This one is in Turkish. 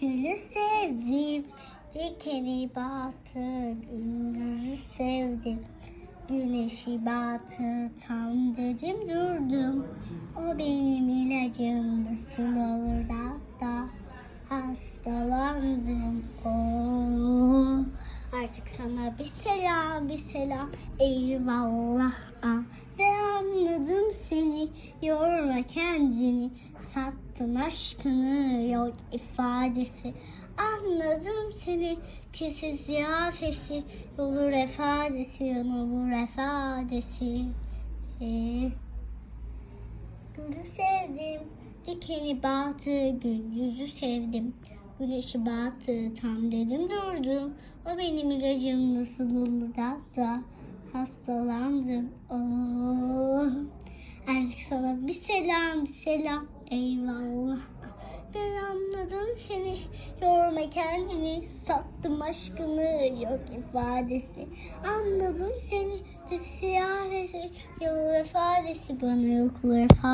Gülü sevdim, dikeni battı, gündüzü sevdim. Güneşi battı, tam dedim durdum. O benim ilacım, nasıl olur da da hastalandım. Oo. Artık sana bir selam, bir selam, eyvallah. Ah, Ve anladım seni, yorma kendini. Sattın aşkını, yok ifadesi. Anladım seni, kesi ziyafesi, olur efadesi, olur efadesi. Ee, Gülü sevdim, dikeni battı, gül yüzü sevdim. Güneşi battı, tam dedim durdum. O benim ilacım nasıl olur da hastalandım. Oh. Selam, selam, eyvallah. Ben anladım seni, yorma kendini, sattım aşkını, yok ifadesi. Anladım seni, de siyahesi, yol ifadesi. Bana yoklar